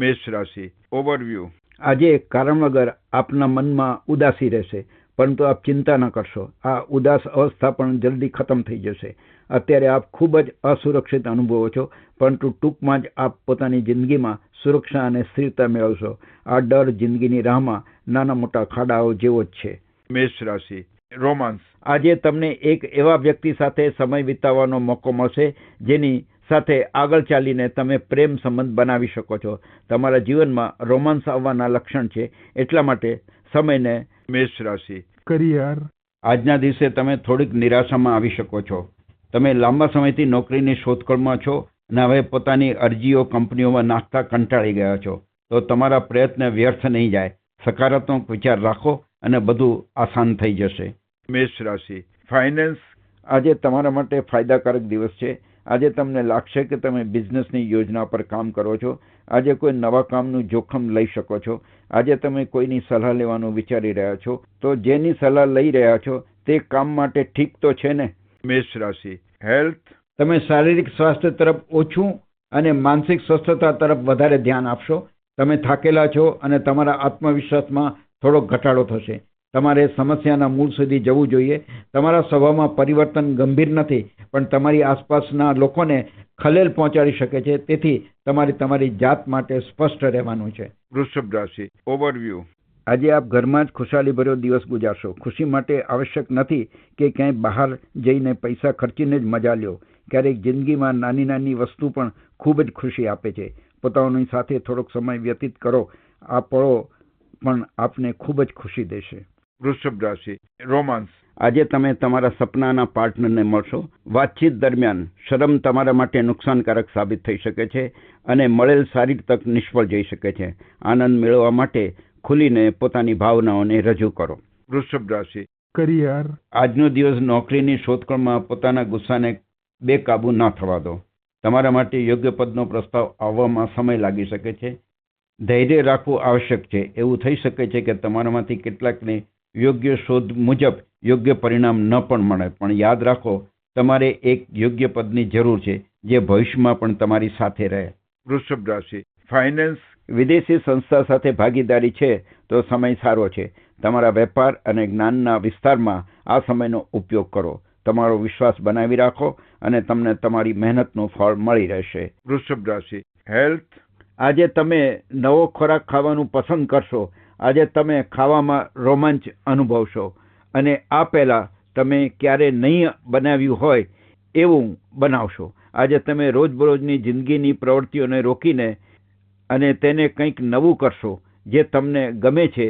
મેષ રાશિ. ઓવરવ્યૂ આજે કારણ વગર આપના મનમાં ઉદાસી રહેશે પરંતુ આપ ચિંતા ન કરશો. આ ઉદાસ અવસ્થા પણ જલ્દી ખતમ થઈ જશે. અત્યારે આપ ખૂબ જ અસુરક્ષિત અનુભવો છો પરંતુ ટૂંકમાં જ આપ પોતાની જિંદગીમાં સુરક્ષા અને સ્થિરતા મેળવશો. આ ડર જિંદગીની રાહમાં નાના મોટા ખાડાઓ જેવો જ છે. મેષ રાશિ. રોમાન્સ આજે તમને એક એવા વ્યક્તિ સાથે સમય વિતાવવાનો મોકો મળશે જેની સાથે આગળ ચાલીને તમે પ્રેમ સંબંધ બનાવી શકો છો. તમારા જીવનમાં રોમાન્સ આવવાના લક્ષણ છે. એટલા માટે સમયને મેષ રાશિ. કરિયર. આજના દિવસે તમે થોડીક નિરાશામાં આવી શકો છો. તમે લાંબા સમયથી નોકરીની શોધખોળમાં છો અને હવે પોતાની અરજીઓ કંપનીઓમાં નાખતા કંટાળી ગયા છો. તો તમારા પ્રયત્ન વ્યર્થ નહીં જાય. સકારાત્મક વિચાર રાખો અને બધું આસાન થઈ જશે. મેષ રાશિ. ફાઇનાન્સ. આજે તમારા માટે ફાયદાકારક દિવસ છે. આજે તમને લાગશે કે તમે બિઝનેસની યોજના પર કામ કરો છો. આજે કોઈ નવા કામનું જોખમ લઈ શકો છો. આજે તમે કોઈની સલાહ લેવાનું વિચારી રહ્યા છો. તો જેની સલાહ લઈ રહ્યા છો તે કામ માટે ઠીક તો છે ને? મેષ રાશિ. હેલ્થ. તમે શારીરિક સ્વાસ્થ્ય તરફ ઓછું અને માનસિક સ્વસ્થતા તરફ વધારે ધ્યાન આપશો. તમે થાકેલા છો અને તમારા આત્મવિશ્વાસમાં થોડો ઘટાડો થશે. તમારે સમસ્યાના મૂળ સુધી જવું જોઈએ. તમારા સ્વભાવમાં પરિવર્તન ગંભીર નથી પણ તમારી આસપાસના લોકોને ખલેલ પહોંચાડી શકે છે. તેથી તમારે તમારી જાત માટે સ્પષ્ટ રહેવાનું છે. વૃષભ રાશિ ઓવરવ્યૂ આજે આપ ઘરમાં જ ખુશાલીભર્યો દિવસ ગુજારશો. ખુશી માટે આવશ્યક નથી કે ક્યાંય બહાર જઈને પૈસા ખર્ચીને જ મજા લ્યો. ક્યારેક જિંદગીમાં નાની નાની વસ્તુ પણ ખૂબ જ ખુશી આપે છે. પોતાની સાથે થોડોક સમય વ્યતીત કરો. આ પળો પણ આપને ખૂબ જ ખુશી દેશે. વૃષભ રાશિ રોમાન્સ આજે તમે તમારા સપનાના પાર્ટનરને મળશો. વાતચીત દરમિયાન શરમ તમારા માટે નુકસાનકારક સાબિત થઈ શકે છે અને મળેલ સારી તક નિષ્ફળ જઈ શકે છે. આનંદ મેળવવા માટે ખુલીને પોતાની ભાવનાઓને રજૂ કરો. વૃષભ રાશિ. કરિયર. આજનો દિવસ નોકરીની શોધખોળમાં પોતાના ગુસ્સાને બેકાબૂ ના થવા દો. તમારા માટે યોગ્ય પદનો પ્રસ્તાવ આવવામાં સમય લાગી શકે છે. ધૈર્ય રાખવું આવશ્યક છે. એવું થઈ શકે છે કે તમારામાંથી કેટલાકને યોગ્ય શોધ મુજબ યોગ્ય પરિણામ ન પણ મળે. પણ યાદ રાખો તમારે એક યોગ્ય પદની જરૂર છે જે ભવિષ્યમાં પણ તમારી સાથે રહે. વૃષભ રાશિ. ફાઇનાન્સ વિદેશી સંસ્થા સાથે ભાગીદારી છે તો સમય સારો છે. તમારા વેપાર અને જ્ઞાનના વિસ્તારમાં આ સમયનો ઉપયોગ કરો. તમારો વિશ્વાસ બનાવી રાખો અને તમને તમારી મહેનતનું ફળ મળી રહેશે. વૃષભ રાશિ. હેલ્થ આજે તમે નવો ખોરાક ખાવાનું પસંદ કરશો આજે તમે ખાવામાં રોમાંચ અનુભવશો અને આ પહેલાં તમે ક્યારે નહીં બનાવ્યું હોય એવું બનાવશો. આજે તમે રોજબરોજની જિંદગીની પ્રવૃત્તિઓને રોકીને અને તેને કંઈક નવું કરશો જે તમને ગમે છે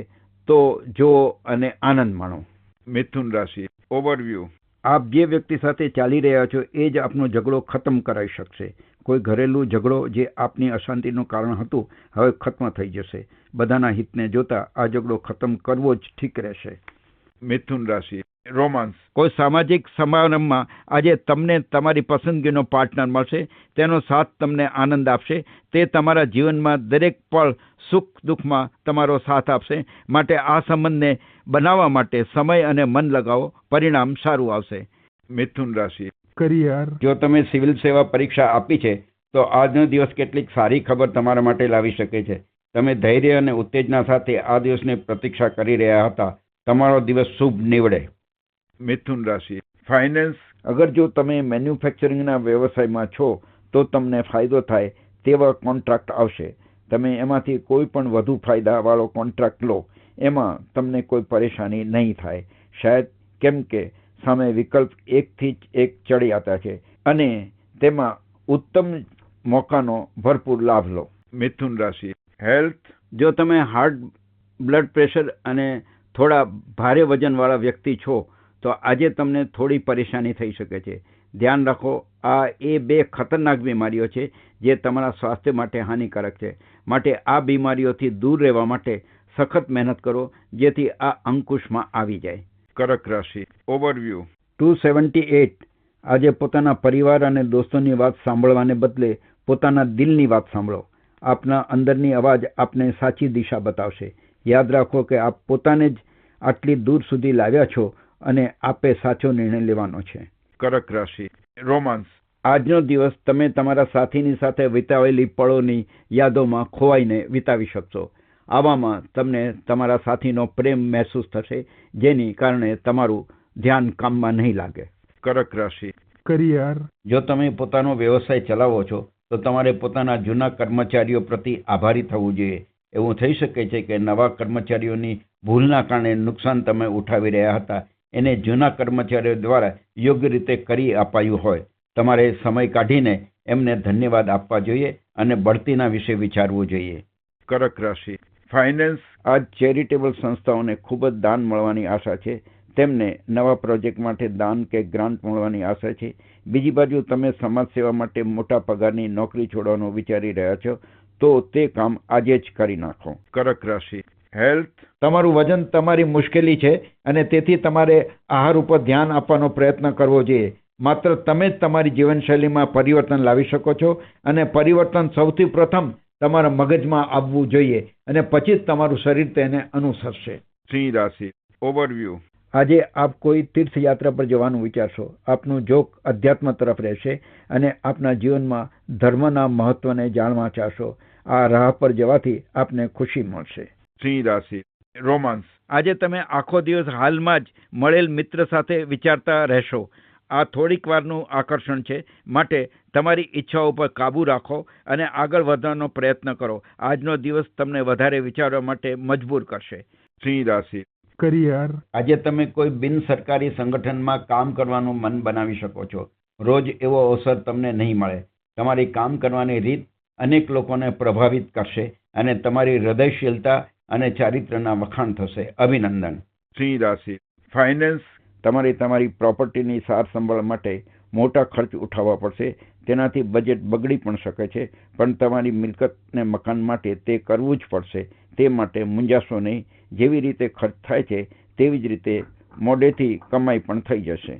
તો જુઓ અને આનંદ માણો. મિથુન રાશિ ઓવરવ્યૂ આપ જે વ્યક્તિ સાથે ચાલી રહ્યા છો એ જ આપનો ઝઘડો ખતમ કરાવી શકશે. કોઈ ઘરેલું ઝઘડો જે આપની અશાંતિનું કારણ હતું હવે ખત્મ થઈ જશે. બધાના હિતને જોતા આ ઝઘડો ખતમ કરવો જ ઠીક રહેશે. મિથુન રાશિ રોમાન્સ કોઈ સામાજિક સમારંભમાં આજે તમને તમારી પસંદગીનો પાર્ટનર મળશે તેનો સાથ તમને આનંદ આપશે તે તમારા જીવનમાં દરેક પળ સુખ દુઃખમાં તમારો સાથ આપશે. માટે આ સંબંધને બનાવવા માટે સમય અને મન લગાવો પરિણામ સારું આવશે. મિથુન રાશિ કરિયર જો તમે સિવિલ સેવા પરીક્ષા આપી છે તો આજનો દિવસ કેટલીક સારી ખબર તમારા માટે લાવી શકે છે. તમે ધૈર્ય અને ઉત્તેજના સાથે આ દિવસની પ્રતીક્ષા કરી રહ્યા હતા. તમારો દિવસ શુભ નીવડે. મિથુન રાશિ. ફાઇનાન્સ અગર જો તમે મેન્યુફેક્ચરિંગના વ્યવસાયમાં છો તો તમને ફાયદો થાય તેવા કોન્ટ્રાક્ટ આવશે. તમે એમાંથી કોઈ પણ વધુ ફાયદાવાળો કોન્ટ્રાક્ટ લો. એમાં તમને કોઈ પરેશાની નહીં થાય. શાયદ કેમ કે સામે વિકલ્પ એકથી જ એક ચડી આવતા છે. અને તેમાં ઉત્તમ મોકાનો ભરપૂર લાભ લો. મિથુન રાશિ. હેલ્થ, જો તમે હાર્ટ બ્લડ પ્રેશર અને થોડા ભારે વજનવાળા વ્યક્તિ છો, તો આજે તમને થોડી પરેશાની થઈ શકે છે. ધ્યાન રાખો, આ એ બે ખતરનાક બીમારીઓ છે જે તમારા સ્વાસ્થ્ય માટે હાનિકારક છે. માટે આ બીમારીઓથી દૂર રહેવા માટે સખત મહેનત કરો, જેથી આ અંકુશમાં આવી જાય. કરક રાશિ. ઓવરવ્યૂ ટુ સેવન્ટી એટ આજે પોતાના પરિવાર અને દોસ્તોની વાત સાંભળવાને બદલે પોતાના દિલની વાત સાંભળો. આપના અંદરની અવાજ આપને સાચી દિશા બતાવશે. યાદ રાખો કે આપ પોતાને જ આટલી દૂર સુધી લાવ્યા છો અને આપે સાચો નિર્ણય લેવાનો છે. કરક રાશિ. રોમાન્સ આજનો દિવસ તમે તમારા સાથીની સાથે વિતાવેલી પળોની યાદોમાં ખોવાઈને વિતાવી શકશો. આવામાં તમને તમારા સાથીનો પ્રેમ મહેસૂસ થશે જેની કારણે તમારું ધ્યાન કામમાં નહીં લાગે. કરક રાશિ. કરિયર. જો તમે પોતાનો વ્યવસાય ચલાવો છો તો તમારે પોતાના જૂના કર્મચારીઓ પ્રતિ આભારી થવું જોઈએ. એવું થઈ શકે છે કે નવા કર્મચારીઓની ભૂલના કારણે નુકસાન તમે ઉઠાવી રહ્યા હતા. એને જૂના કર્મચારીઓ દ્વારા યોગ્ય રીતે કરી અપાયું હોય. તમારે સમય કાઢીને એમને ધન્યવાદ આપવા જોઈએ અને બઢતીના વિશે વિચારવું જોઈએ. કરક રાશિ. ફાઇનાન્સ આ ચેરિટેબલ સંસ્થાઓને ખૂબ જ દાન મળવાની આશા છે. તેમને નવા પ્રોજેક્ટ માટે દાન કે ગ્રાન્ટ મળવાની આશા છે. બીજી બાજુ તમે સમાજ સેવા માટે મોટા પગારની નોકરી છોડવાનું વિચારી રહ્યા છો તો તે કામ આજે જ કરી નાખો. કરક રાશિ. હેલ્થ. તમારું વજન તમારી મુશ્કેલી છે અને તેથી તમારે આહાર ઉપર ધ્યાન આપવાનો પ્રયત્ન કરવો જોઈએ. માત્ર તમે જ તમારી જીવનશૈલીમાં પરિવર્તન લાવી શકો છો અને પરિવર્તન સૌથી પ્રથમ તમારા મગજમાં આવવું જોઈએ અને પછી જ તમારું શરીર તેને અનુસરશે. સિંહ રાશિ ઓવરવ્યૂ આજે આપ કોઈ તીર્થયાત્રા પર જવાનું વિચારશો. આપનું જોક અધ્યાત્મ તરફ રહેશે અને આપના જીવનમાં ધર્મના મહત્વને જાણવા ચાહશો. આ રાહ પર જવાથી આપને ખુશી મળશે. સિંહ રાશિ રોમાન્સ આજે તમે આખો દિવસ હાલમાં જ મળેલ મિત્ર સાથે વિચારતા રહેશો. આ થોડીક વારનું આકર્ષણ છે. માટે તમારી ઈચ્છાઓ પર કાબૂ રાખો અને આગળ વધવાનો પ્રયત્ન કરો. આજનો દિવસ તમને વધારે વિચારવા માટે મજબૂર કરશે. સિંહ રાશિ. કરિયર. આજે તમે કોઈ બિન સરકારી સંગઠનમાં કામ કરવાનું મન બનાવી શકો છો. રોજ એવો અવસર તમને નહીં મળે. તમારી કામ કરવાની રીત અનેક લોકોને પ્રભાવિત કરશે અને તમારી હૃદયશીલતા અને ચારિત્ર્યના વખાણ થશે. અભિનંદન. સિંહ રાશિ. ફાઇનાન્સ તમારે તમારી પ્રોપર્ટીની સાર સંભાળ માટે મોટા ખર્ચ ઉઠાવવા પડશે. તેનાથી બજેટ બગડી પણ શકે છે. પણ તમારી મિલકતને મકાન માટે તે કરવું જ પડશે. તે માટે મૂંઝાશો નહીં. જેવી રીતે ખર્ચ થાય છે તેવી જ રીતે મોડેથી કમાઈ પણ થઈ જશે.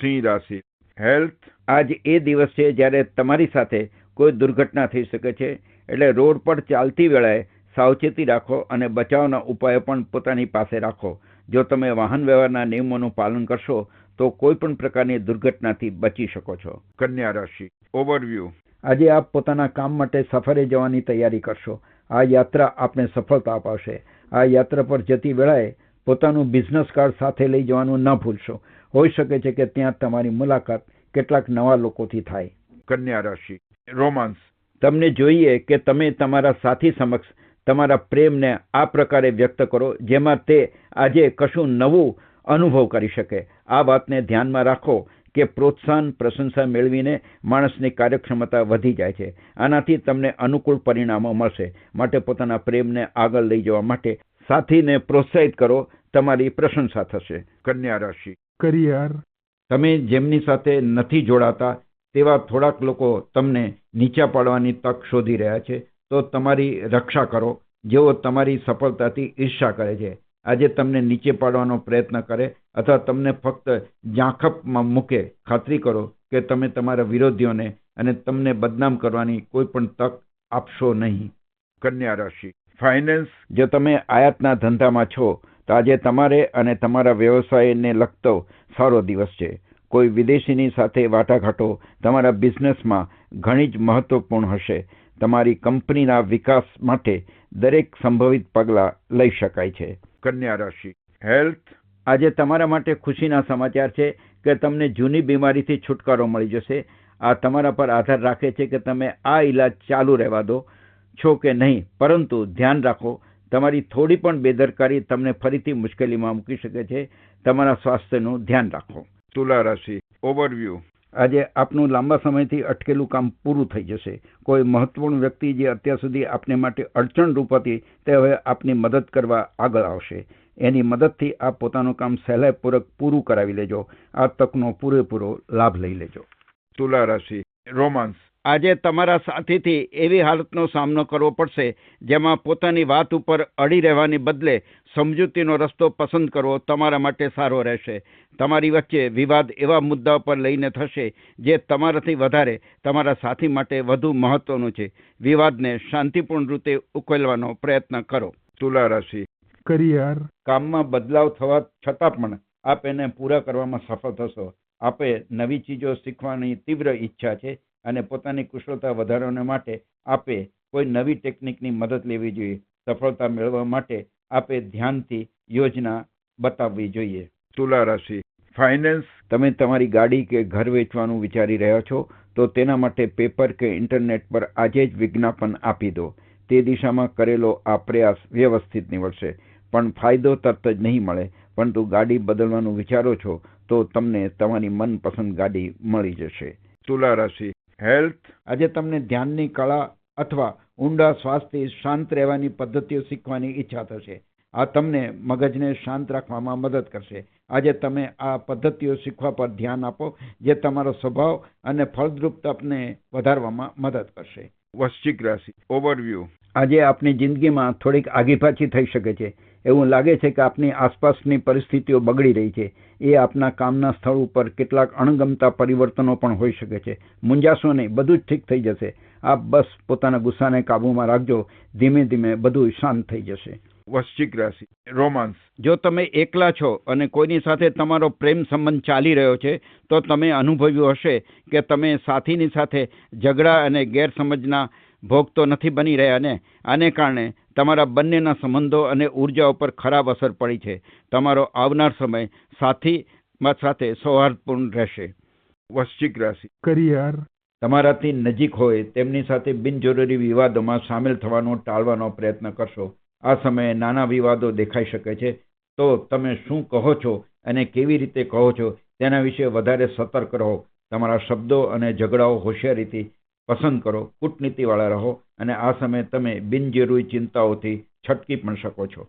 સિંહ રાશિ. હેલ્થ. આજ એ દિવસ છે જ્યારે તમારી સાથે કોઈ દુર્ઘટના થઈ શકે છે. એટલે રોડ પર ચાલતી વેળાએ સાવચેતી રાખો અને બચાવના ઉપાયો પણ પોતાની પાસે રાખો. જો તમે વાહન વ્યવહારના નિયમોનું પાલન કરશો તો કોઈ પણ પ્રકારની દુર્ઘટનાથી બચી શકો છો. કન્યા રાશિ ઓવરવ્યૂ આજે આપ પોતાના કામ માટે સફરે જવાની તૈયારી કરશો. આ યાત્રા આપને સફળતા અપાવશે. આ યાત્રા પર જતી વેળાએ પોતાનું બિઝનેસ કાર્ડ સાથે લઈ જવાનું ન ભૂલશો. હોઈ શકે છે કે ત્યાં તમારી મુલાકાત કેટલાક નવા લોકોથી થાય. કન્યા રાશિ રોમાન્સ તમને જોઈએ કે તમે તમારા સાથી સમક્ષ તમારા પ્રેમને આ પ્રકારે વ્યક્ત કરો જેમાં તે આજે કશું નવું અનુભવ કરી શકે. આ વાતને ધ્યાનમાં રાખો કે પ્રોત્સાહન પ્રશંસા મેળવીને માણસની કાર્યક્ષમતા વધી જાય છે. આનાથી તમને અનુકૂળ પરિણામો મળશે. માટે પોતાના પ્રેમને આગળ લઈ જવા માટે સાથીને પ્રોત્સાહિત કરો. તમારી પ્રશંસા થશે. કન્યા રાશિ. કરિયર. તમે જેમની સાથે નથી જોડાતા તેવા થોડાક લોકો તમને નીચા પાડવાની તક શોધી રહ્યા છે. તો તમારી રક્ષા કરો, જેઓ તમારી સફળતાથી ઈર્ષા કરે છે. આજે તમને નીચે પાડવાનો પ્રયત્ન કરે અથવા તમને ફક્ત ઝાંખપમાં મૂકે, ખાતરી કરો કે તમે તમારા વિરોધીઓને અને તમને બદનામ કરવાની કોઈ પણ તક આપશો નહીં. કન્યા રાશિ. ફાઇનાન્સ જો તમે આયાતના ધંધામાં છો, તો આજે તમારે અને તમારા વ્યવસાયને લગતો સારો દિવસ છે. કોઈ વિદેશીની સાથે વાટાઘાટો તમારા બિઝનેસમાં ઘણી જ મહત્વપૂર્ણ હશે. તમારી કંપનીના વિકાસ માટે દરેક સંભવિત પગલાં લઈ શકાય છે. કન્યા રાશિ હેલ્થ. આજે તમારા માટે ખુશીના સમાચાર છે કે તમને જૂની બીમારીથી છુટકારો મળી જશે. આ તમારા પર આધાર રાખે છે કે તમે આ ઈલાજ ચાલુ રહેવા દો છો કે નહીં. પરંતુ ધ્યાન રાખો તમારી થોડી પણ બેદરકારી તમને ફરીથી મુશ્કેલીમાં મૂકી શકે છે. તમારા સ્વાસ્થ્યનું ધ્યાન રાખો. તુલા રાશિ ઓવરવ્યૂ આજે આપનું લાંબા સમયથી અટકેલું કામ પૂરું થઈ જશે. કોઈ મહત્વપૂર્ણ વ્યક્તિ જે અત્યાર સુધી આપને માટે અડચણરૂપ હતી, તે હવે આપની મદદ કરવા આગળ આવશે. એની મદદથી આપ પોતાનું કામ સહેલાઈપૂર્વક પૂરું કરાવી લેજો. આ તકનો પૂરેપૂરો લાભ લઈ લેજો. તુલા રાશિ રોમાન્સ આજે તમારા સાથીથી એવી હાલતનો સામનો કરવો પડશે જેમાં પોતાની વાત ઉપર અડી રહેવાની બદલે સમજૂતીનો રસ્તો પસંદ કરવો તમારા માટે સારો રહેશે. તમારી વચ્ચે વિવાદ એવા મુદ્દા પર લઈને થશે જે તમારાથી વધારે તમારા સાથી માટે વધુ મહત્વનું છે. વિવાદને શાંતિપૂર્ણ રીતે ઉકેલવાનો પ્રયત્ન કરો. તુલા રાશિ. કરિયર કામમાં બદલાવ થવા છતાં પણ આપ એને પૂરા કરવામાં સફળ થશો. આપે નવી ચીજો શીખવાની તીવ્ર ઈચ્છા છે. અને પોતાની કુશળતા વધારવાને માટે આપે કોઈ નવી ટેકનિકની મદદ લેવી જોઈએ. સફળતા મેળવવા માટે આપે ધ્યાનથી યોજના બતાવવી જોઈએ. તુલા રાશિ. ફાઇનાન્સ તમે તમારી ગાડી કે ઘર વેચવાનું વિચારી રહ્યા છો તો તેના માટે પેપર કે ઇન્ટરનેટ પર આજે જ વિજ્ઞાપન આપી દો. તે દિશામાં કરેલો આ પ્રયાસ વ્યવસ્થિત નીવડશે. પણ ફાયદો તરત જ નહીં મળે. પરંતુ ગાડી બદલવાનું વિચારો છો તો તમને તમારી મનપસંદ ગાડી મળી જશે. તુલા રાશિ. હેલ્થ આજે તમને ધ્યાનની કળા અથવા ઊંડા શ્વાસથી શાંત રહેવાની પદ્ધતિઓ શીખવાની ઈચ્છા થશે. આ તમને મગજને શાંત રાખવામાં મદદ કરશે. આજે તમે આ પદ્ધતિઓ શીખવા પર ધ્યાન આપો જે તમારો સ્વભાવ અને ફળદ્રુપતાને વધારવામાં મદદ કરશે. વૃશ્ચિક રાશિ. ઓવરવ્યૂ આજે આપની જિંદગીમાં થોડીક આગીપાછી થઈ શકે છે. એવું લાગે છે કે આપની આસપાસની પરિસ્થિતિઓ બગડી રહી છે. એ આપના કામના સ્થળ ઉપર કેટલાક અણગમતા પરિવર્તનો પણ હોઈ શકે છે. મૂંઝાશો નહીં બધું જ ઠીક થઈ જશે. આપ બસ પોતાના ગુસ્સાને કાબૂમાં રાખજો. ધીમે ધીમે બધું શાંત થઈ જશે. વશ્ચિક રાશિ રોમાન્સ જો તમે એકલા છો અને કોઈની સાથે તમારો પ્રેમ સંબંધ ચાલી રહ્યો છે તો તમે અનુભવ્યું હશે કે તમે સાથીની સાથે ઝઘડા અને ગેરસમજના ભોગ તો નથી બની રહ્યા ને. આને કારણે તમારા બંનેના સંબંધો અને ઊર્જા ઉપર ખરાબ અસર પડી છે. તમારો આવનાર સમય સાથી સાથે સૌહાર્દપૂર્ણ રહેશે. વશ્ચિક રાશિ. કરિયર. તમારાથી નજીક હોય તેમની સાથે બિનજરૂરી વિવાદોમાં સામેલ થવાનો ટાળવાનો પ્રયત્ન કરશો. આ સમયે નાના વિવાદો દેખાઈ શકે છે. તો તમે શું કહો છો અને કેવી રીતે કહો છો તેના વિશે વધારે સતર્ક રહો. તમારા શબ્દો અને ઝઘડાઓ હોશિયારીથી પસંદ કરો કૂટનીતિવાળા રહો અને આ સમયે તમે બિનજરૂરી ચિંતાઓથી છટકી પણ શકો છો.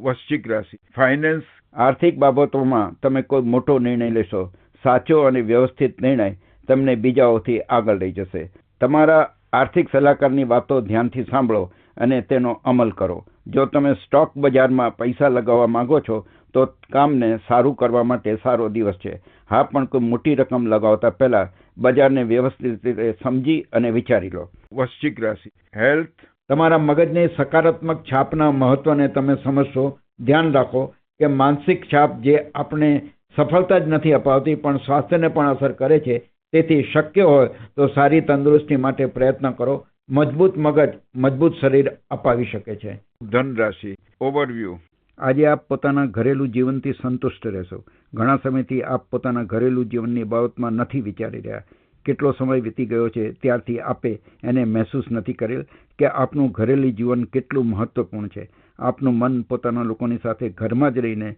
વૃશ્ચિક રાશિ. ફાઇનાન્સ. આર્થિક બાબતોમાં તમે કોઈ મોટો નિર્ણય લેશો સાચો અને વ્યવસ્થિત નિર્ણય તમને બીજાઓથી આગળ લઈ જશે. તમારા આર્થિક સલાહકારની વાતો ધ્યાનથી સાંભળો અને તેનો અમલ કરો. જો તમે સ્ટોક બજારમાં પૈસા લગાવવા માંગો છો તો કામને સારું કરવા માટે સારો દિવસ છે. હા પણ કોઈ મોટી રકમ લગાવતા પહેલા બજારને વ્યવસ્થિત રીતે સમજી અને વિચારી લો. વૃશ્ચિક રાશિ. હેલ્થ. તમારા મગજની સકારાત્મક છાપના મહત્વને તમે સમજશો. ધ્યાન રાખો કે માનસિક છાપ જે આપણે સફળતા જ નથી અપાવતી પણ સ્વાસ્થ્યને પણ અસર કરે છે તેથી શક્ય હોય તો સારી તંદુરસ્તી માટે પ્રયત્ન કરો. મજબૂત મગજ મજબૂત શરીર અપાવી શકે છે. ધન રાશિ ઓવરવ્યૂ આજે આપ પોતાના ઘરેલું જીવનથી સંતુષ્ટ રહેશો. ઘણા સમયથી આપ પોતાના ઘરેલું જીવનની બાબતમાં નથી વિચારી રહ્યા. કેટલો સમય વીતી ગયો છે ત્યારથી આપે એને મહેસૂસ નથી કરેલ કે આપનું ઘરેલું જીવન કેટલું મહત્વપૂર્ણ છે. આપનું મન પોતાના લોકોની સાથે ઘરમાં જ રહીને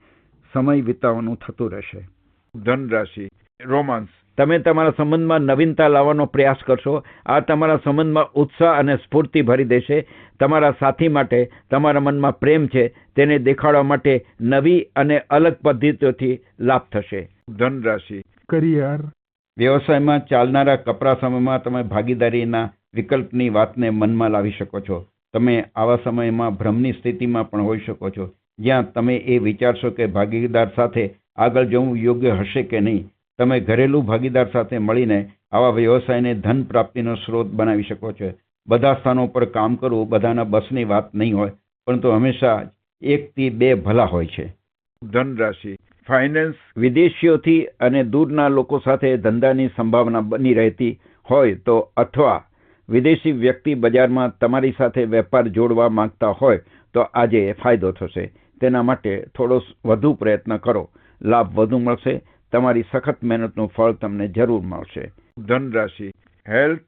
સમય વિતાવવાનું થતું રહેશે. ધન રાશિ રોમાન્સ તમે તમારા સંબંધમાં નવીનતા લાવવાનો પ્રયાસ કરશો. આ તમારા સંબંધમાં ઉત્સાહ અને સ્ફૂર્તિ ભરી દેશે. તમારા સાથી માટે તમારા મનમાં પ્રેમ છે તેને દેખાડવા માટે નવી અને અલગ પદ્ધતિઓથી લાભ થશે. ધન રાશિ career, વ્યવસાયમાં ચાલનારા કપરા સમયમાં તમે ભાગીદારીના વિકલ્પની વાતને મનમાં લાવી શકો છો. તમે આવા સમયમાં ભ્રમની સ્થિતિમાં પણ હોઈ શકો છો. જ્યાં તમે એ વિચારશો કે ભાગીદાર સાથે આગળ જવું યોગ્ય હશે કે નહીં. તમે ઘરેલું ભાગીદાર સાથે મળીને આવા વ્યવસાયને ધન પ્રાપ્તિનો સ્ત્રોત બનાવી શકો છો. બધા સ્થાનો પર કામ કરવું બધાના બસની વાત નહીં હોય પરંતુ હંમેશા એકથી બે ભલા હોય છે. ધન રાશિ ફાઇનાન્સ વિદેશીઓથી અને દૂરના લોકો સાથે ધંધાની સંભાવના બની રહેતી હોય તો અથવા વિદેશી વ્યક્તિ બજારમાં તમારી સાથે વેપાર જોડવા માંગતા હોય તો આજે ફાયદો થશે. તેના માટે થોડો વધુ પ્રયત્ન કરો. લાભ વધુ મળશે. તમારી સખત મહેનતનું ફળ તમને જરૂર મળશે. ધન રાશિ હેલ્થ.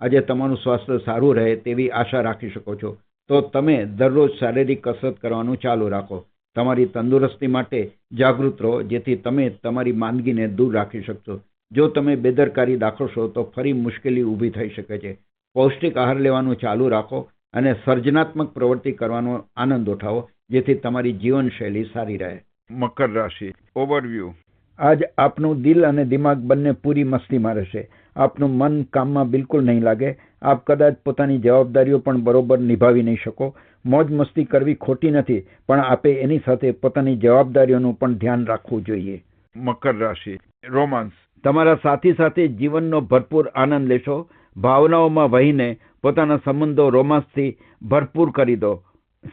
આજે તમારું સ્વાસ્થ્ય સારું રહે તેવી આશા રાખી શકો છો. તો તમે દરરોજ શારીરિક કસરત કરવાનું ચાલુ રાખો. તમારી તંદુરસ્તી માટે જાગૃત રહો જેથી તમે તમારી માંદગીને દૂર રાખી શકશો. જો તમે બેદરકારી દાખવશો તો ફરી મુશ્કેલી ઊભી થઈ શકે છે. પૌષ્ટિક આહાર લેવાનું ચાલુ રાખો અને સર્જનાત્મક પ્રવૃત્તિ કરવાનો આનંદ ઉઠાવો જેથી તમારી જીવનશૈલી સારી રહે. મકર રાશિ ઓવરવ્યૂ આજ આપનું દિલ અને દિમાગ બંને પૂરી મસ્તીમાં રહેશે. આપનું મન કામમાં બિલકુલ નહીં લાગે. આપ કદાચ પોતાની જવાબદારીઓ પણ બરોબર નિભાવી નહીં શકો. મોજ મસ્તી કરવી ખોટી નથી પણ આપે એની સાથે પોતાની જવાબદારીઓનું પણ ધ્યાન રાખવું જોઈએ. મકર રાશિ રોમાન્સ તમારા સાથી સાથે જીવનનો ભરપૂર આનંદ લેશો. ભાવનાઓમાં વહીને પોતાના સંબંધો રોમાન્સથી ભરપૂર કરી દો.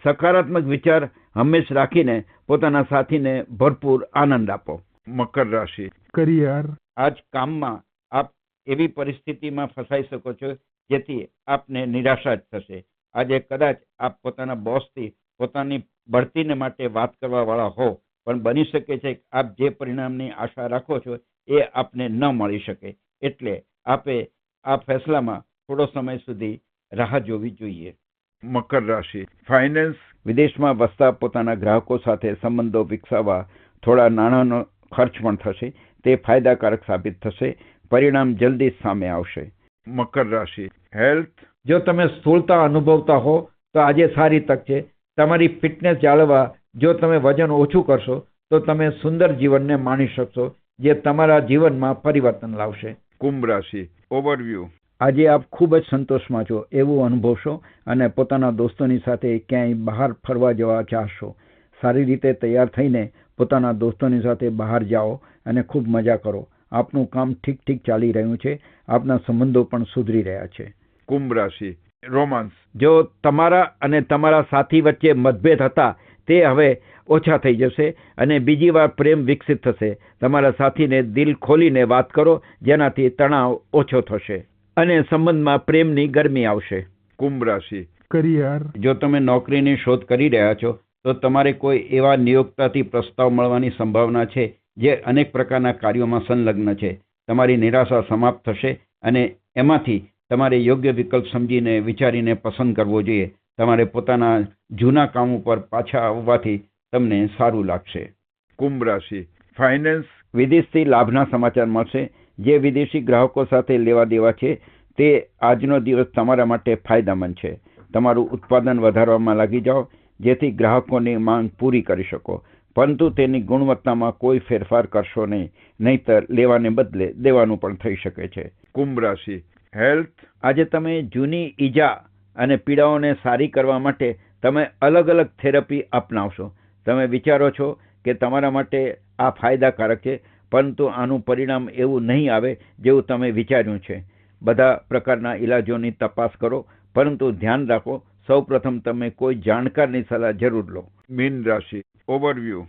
સકારાત્મક વિચાર હંમેશ રાખીને પોતાના સાથીને ભરપૂર આનંદ આપો. મકર રાશિ. કરિયર. આજ કામમાં આપ એવી પરિસ્થિતિમાં ફસાઈ શકો છો જેથી આપને નિરાશા જ થશે. આજે કદાચ આપ પોતાના બોસથી પોતાની બઢતીને માટે વાત કરવા વાળા હો પણ બની શકે છે કે આપ જે પરિણામની આશા રાખો છો એ આપને ન મળી શકે. એટલે આપે આ ફેસલામાં થોડો સમય સુધી રાહ જોવી જોઈએ. મકર રાશિ. ફાઇનાન્સ. વિદેશમાં વસતા પોતાના ગ્રાહકો સાથે સંબંધો વિકસાવવા થોડા નાણાંનો ખર્ચ પણ થશે તે ફાયદાકારક સાબિત થશે પરિણામ જલ્દી જ સામે આવશે. મકર રાશિ. હેલ્થ. જો તમે સ્થૂળતા અનુભવતા હો તો આજે સારી તક છે. તમારી ફિટનેસ જાળવવા જો તમે વજન ઓછું કરશો તો તમે સુંદર જીવનને માણી શકશો જે તમારા જીવનમાં પરિવર્તન લાવશે. કુંભ રાશિ. ઓવરવ્યૂ. આજે આપ ખૂબ જ સંતોષમાં છો એવું અનુભવશો અને પોતાના દોસ્તોની સાથે ક્યાંય બહાર ફરવા જવા ચાહશો. સારી રીતે તૈયાર થઈને પોતાના દોસ્તોની સાથે બહાર જાઓ અને ખૂબ મજા કરો. આપનું કામ ઠીક ઠીક ચાલી રહ્યું છે. આપના સંબંધો પણ સુધરી રહ્યા છે. કુંભ રાશિ રોમાન્સ જો તમારા અને તમારા સાથી વચ્ચે મતભેદ હતા તે હવે ઓછા થઈ જશે અને બીજી વાર પ્રેમ વિકસિત થશે. તમારા સાથીને દિલ ખોલીને વાત કરો જેનાથી તણાવ ઓછો થશે અને સંબંધમાં પ્રેમની ગરમી આવશે. કુંભ રાશિ. કરિયર. જો તમે નોકરીની શોધ કરી રહ્યા છો તો તમારે કોઈ એવા નિયોક્તાથી પ્રસ્તાવ મળવાની સંભાવના છે જે અનેક પ્રકારના કાર્યોમાં સંલગ્ન છે. તમારી નિરાશા સમાપ્ત થશે અને એમાંથી તમારે યોગ્ય વિકલ્પ સમજીને વિચારીને પસંદ કરવો જોઈએ. તમારે પોતાના જૂના કામ ઉપર પાછા આવવાથી તમને સારું લાગશે. કુંભ રાશિ. ફાઇનાન્સ વિદેશથી લાભના સમાચાર મળશે. જે વિદેશી ગ્રાહકો સાથે લેવા દેવા છે તે આજનો દિવસ તમારા માટે ફાયદામંદ છે. તમારું ઉત્પાદન વધારવામાં લાગી જાઓ. જેથી ગ્રાહકોની માંગ પૂરી કરી શકો. પરંતુ તેની ગુણવત્તામાં કોઈ ફેરફાર કરશો નહીં. નહીતર લેવાને બદલે દેવાનું પણ થઈ શકે છે. કુંભ રાશિ. હેલ્થ. આજે તમે જૂની ઈજા અને પીડાઓને સારી કરવા માટે તમે અલગ અલગ થેરપી અપનાવશો. તમે વિચારો છો કે તમારા માટે આ ફાયદાકારક છે પરંતુ આનું પરિણામ એવું નહીં આવે જેવું તમે વિચાર્યું છે. બધા પ્રકારના ઇલાજોની તપાસ કરો પરંતુ ધ્યાન રાખો સૌપ્રથમ તમે કોઈ જાણકારની સલાહ જરૂર લો. મીન રાશિ. ઓવરવ્યૂ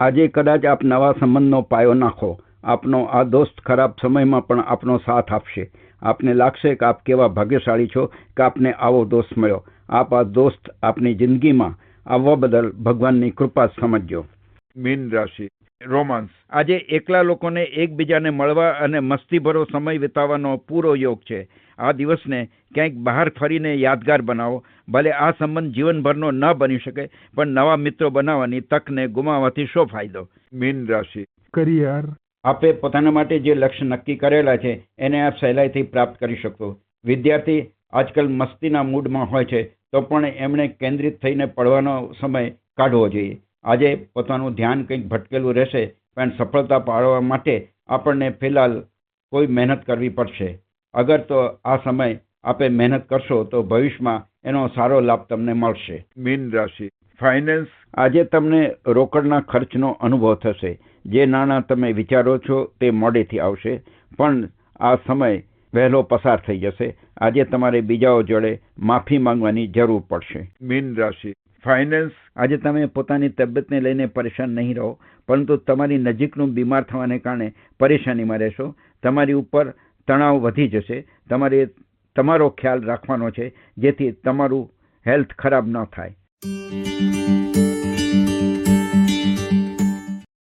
આજે કદાચ આપ નવા સંબંધનો પાયો નાખો. આપનો આ દોસ્ત ખરાબ સમયમાં પણ આપનો સાથ આપશે. આપને લાગશે કે આપ કેવા ભાગ્યશાળી છો કે આપને આવો દોસ્ત મળ્યો. આપ આ દોસ્ત આપની જિંદગીમાં આવવા બદલ ભગવાનની કૃપા સમજજો. મીન રાશિ. રોમાન્સ. આજે એકલા લોકોને એકબીજાને મળવા અને મસ્તીભરો સમય વિતાવવાનો પૂરો યોગ છે. આ દિવસને ક્યાંક બહાર ફરીને યાદગાર બનાવો. ભલે આ સંબંધ જીવનભરનો ન બની શકે પણ નવા મિત્રો બનાવવાની તકને ગુમાવવાથી શો ફાયદો? મીન રાશિ. કરિયર. આપે પોતાના માટે જે લક્ષ્ય નક્કી કરેલા છે એને આપ સહેલાઈથી પ્રાપ્ત કરી શકશો. વિદ્યાર્થી આજકાલ મસ્તીના મૂડમાં હોય છે તો પણ એમણે કેન્દ્રિત થઈને પડવાનો સમય કાઢવો જોઈએ. આજે પોતાનું ધ્યાન કંઈક ભટકેલું રહેશે પણ સફળતા પાડવા માટે આપણને ફિલહાલ કોઈ મહેનત કરવી પડશે. અગર તો આ સમય આપે મહેનત કરશો તો ભવિષ્યમાં એનો સારો લાભ તમને મળશે. મીન રાશિ. ફાઇનાન્સ? આજે તમને રોકડના ખર્ચનો અનુભવ થશે. જે નાણાં તમે વિચારો છો તે મોડેથી આવશે પણ આ સમય વહેલો પસાર થઈ જશે. આજે તમારે બીજાઓ જોડે માફી માંગવાની જરૂર પડશે. મીન રાશિ. ફાઇનાન્સ? આજે તમે પોતાની તબિયતને લઈને પરેશાન નહીં રહો, પરંતુ તમારી નજીકનું બીમાર થવાને કારણે પરેશાનીમાં રહેશો. તમારી ઉપર તણાવ વધી જશે. તમારે, તમારો ખ્યાલ રાખવાનો છે, જેથી તમારું હેલ્થ ખરાબ ન થાય.